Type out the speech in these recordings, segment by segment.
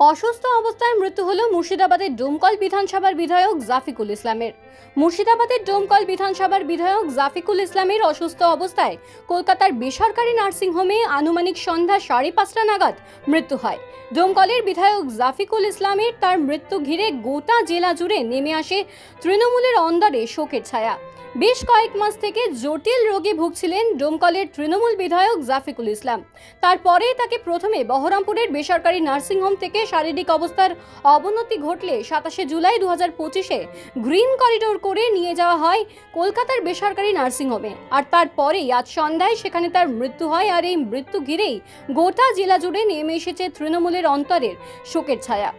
অসুস্থ অবস্থায় মৃত্যু হল মুর্শিদাবাদের ডোমকল বিধানসভার বিধায়ক জাফিকুল ইসলামের। মুর্শিদাবাদের ডোমকল বিধানসভার বিধায়ক জাফিকুল ইসলামের অসুস্থ অবস্থায় কলকাতার বেসরকারি নার্সিংহোমে আনুমানিক সন্ধ্যা সাড়ে পাঁচটা নাগাদ মৃত্যু হয়। ডোমকলের বিধায়ক জাফিকুল ইসলামের তার মৃত্যু ঘিরে গোটা জেলা জুড়ে নেমে আসে তৃণমূলের অন্দরে শোকের ছায়া। বেশ কয়েক মাস থেকে জটিল রোগে ভুগছিলেন ডোমকলের তৃণমূল বিধায়ক জাফিকুল ইসলাম। তারপরেই তাকে প্রথমে বহরমপুরের বেসরকারি নার্সিংহোম থেকে শারীরিক অবস্থার অবনতি ঘটলে সাতাশে জুলাই দু হাজার পঁচিশে গ্রিন করিডোর করে নিয়ে যাওয়া হয় কলকাতার বেসরকারি নার্সিংহোমে আর তারপরেই আজ সন্ধ্যায় সেখানে তার মৃত্যু হয় আর এই মৃত্যু ঘিরেই গোটা জেলা জুড়ে নেমে এসেছে তৃণমূলের অন্তরের শোকের ছায়া।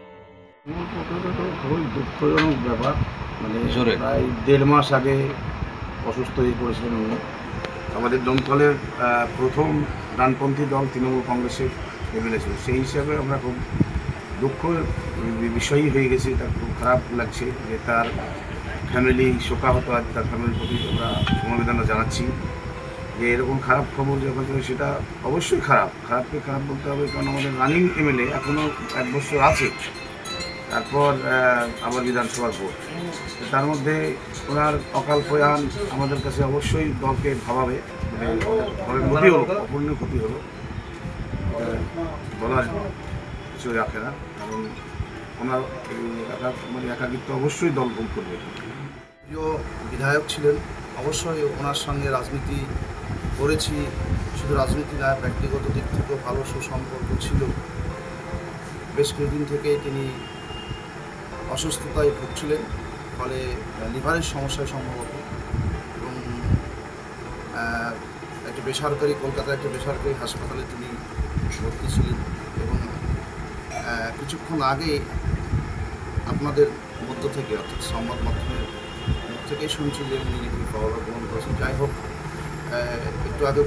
খুবই দুঃখজনক ব্যাপার মানে জোরে। প্রায় দেড় মাস আগে অসুস্থ হয়ে পড়েছিলেন উনি। আমাদের দমকলের প্রথম ডানপন্থী দল তৃণমূল কংগ্রেসের এমএলএ ছিল। সেই হিসাবে আমরা খুব দুঃখ বিষয়ই হয়ে গেছে। এটা খুব খারাপ লাগছে যে তার ফ্যামিলি শোকাহত আজ তার ফ্যামিলির প্রতি আমরা সমবেদনা জানাচ্ছি। যে এরকম খারাপ খবর যখন সেটা অবশ্যই খারাপ। খারাপকে খারাপ বলতে হবে কারণ আমাদের রানিং এমএলএ এখনও এক বছর আছে। তারপর আবার বিধানসভার ভোট তার মধ্যে ওনার অকাল প্রয়াণ আমাদের কাছে অবশ্যই দলকে ভাবাবে। মানে ক্ষতি হলো অপূর্ণ ক্ষতি হলো। বলার কিছু রাখে না। কারণ ওনার মানে একাকিত্ব অবশ্যই দল ভুল করবে। প্রিয় বিধায়ক ছিলেন অবশ্যই ওনার সঙ্গে রাজনীতি করেছি। শুধু রাজনীতি না, ব্যক্তিগত দিক থেকেও ভালো সুসম্পর্ক ছিল। বেশ কিছুদিন থেকে তিনি অসুস্থতায় ভুগছিলেন, ফলে লিভারের সমস্যায় সম্ভবত। এবং একটা বেসরকারি, কলকাতার একটা বেসরকারি হাসপাতালে তিনি ভর্তি ছিলেন এবং কিছুক্ষণ আগে আপনাদের মধ্য থেকে, অর্থাৎ সংবাদ মাধ্যমের থেকেই শুনছি যে উনি নাকি খবর গ্রহণ করেছেন যাই হোক একটু আগে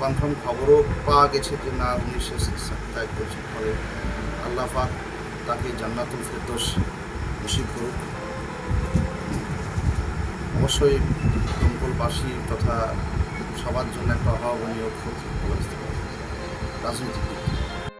কনফার্ম খবরও পাওয়া গেছে যে না, উনি শেষ ত্যাগ করছেন। ফলে আল্লাহ পাক তাকে জান্নাতুল ফেরদোস নসিব করুক। অবশ্যই দমকলবাসী তথা সবার জন্য একটা অভাবনীয় ক্ষতি বলা